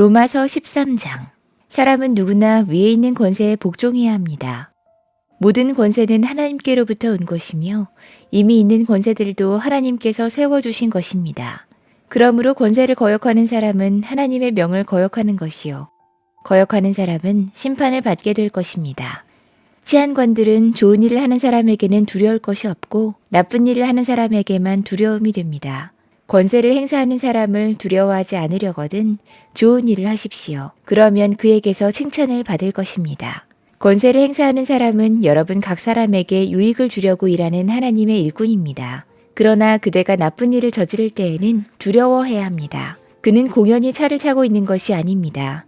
로마서 13장. 사람은 누구나 위에 있는 권세에 복종해야 합니다. 모든 권세는 하나님께로부터 온 것이며 이미 있는 권세들도 하나님께서 세워주신 것입니다. 그러므로 권세를 거역하는 사람은 하나님의 명을 거역하는 것이요. 거역하는 사람은 심판을 받게 될 것입니다. 치안관들은 좋은 일을 하는 사람에게는 두려울 것이 없고 나쁜 일을 하는 사람에게만 두려움이 됩니다. 권세를 행사하는 사람을 두려워하지 않으려거든 좋은 일을 하십시오. 그러면 그에게서 칭찬을 받을 것입니다. 권세를 행사하는 사람은 여러분 각 사람에게 유익을 주려고 일하는 하나님의 일꾼입니다. 그러나 그대가 나쁜 일을 저지를 때에는 두려워해야 합니다. 그는 공연히 차를 차고 있는 것이 아닙니다.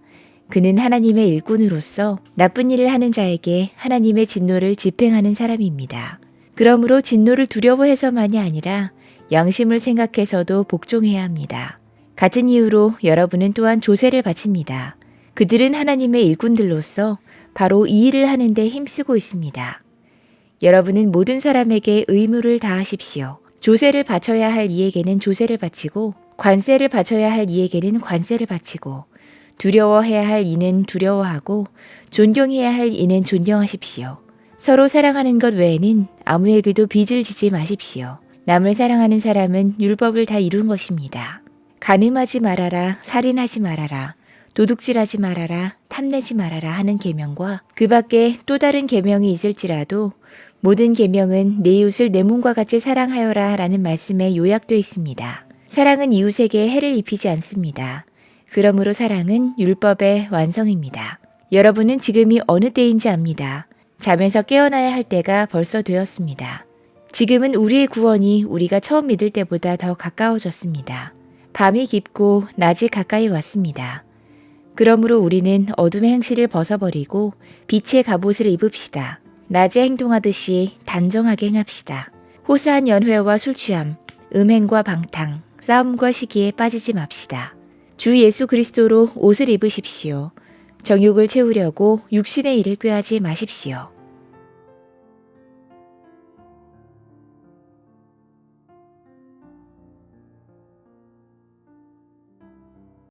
그는 하나님의 일꾼으로서 나쁜 일을 하는 자에게 하나님의 진노를 집행하는 사람입니다. 그러므로 진노를 두려워해서만이 아니라 양심을 생각해서도 복종해야 합니다. 같은 이유로 여러분은 또한 조세를 바칩니다. 그들은 하나님의 일꾼들로서 바로 이 일을 하는데 힘쓰고 있습니다. 여러분은 모든 사람에게 의무를 다하십시오. 조세를 바쳐야 할 이에게는 조세를 바치고 관세를 바쳐야 할 이에게는 관세를 바치고 두려워해야 할 이는 두려워하고 존경해야 할 이는 존경하십시오. 서로 사랑하는 것 외에는 아무에게도 빚을 지지 마십시오. 남을 사랑하는 사람은 율법을 다 이룬 것입니다. 간음하지 말아라, 살인하지 말아라, 도둑질하지 말아라, 탐내지 말아라 하는 계명과 그 밖에 또 다른 계명이 있을지라도 모든 계명은 내 이웃을 내 몸과 같이 사랑하여라 라는 말씀에 요약되어 있습니다. 사랑은 이웃에게 해를 입히지 않습니다. 그러므로 사랑은 율법의 완성입니다. 여러분은 지금이 어느 때인지 압니다. 잠에서 깨어나야 할 때가 벌써 되었습니다. 지금은 우리의 구원이 우리가 처음 믿을 때보다 더 가까워졌습니다. 밤이 깊고 낮이 가까이 왔습니다. 그러므로 우리는 어둠의 행실을 벗어버리고 빛의 갑옷을 입읍시다. 낮에 행동하듯이 단정하게 행합시다. 호사한 연회와 술 취함, 음행과 방탕, 싸움과 시기에 빠지지 맙시다. 주 예수 그리스도로 옷을 입으십시오. 정욕을 채우려고 육신의 일을 꾀하지 마십시오.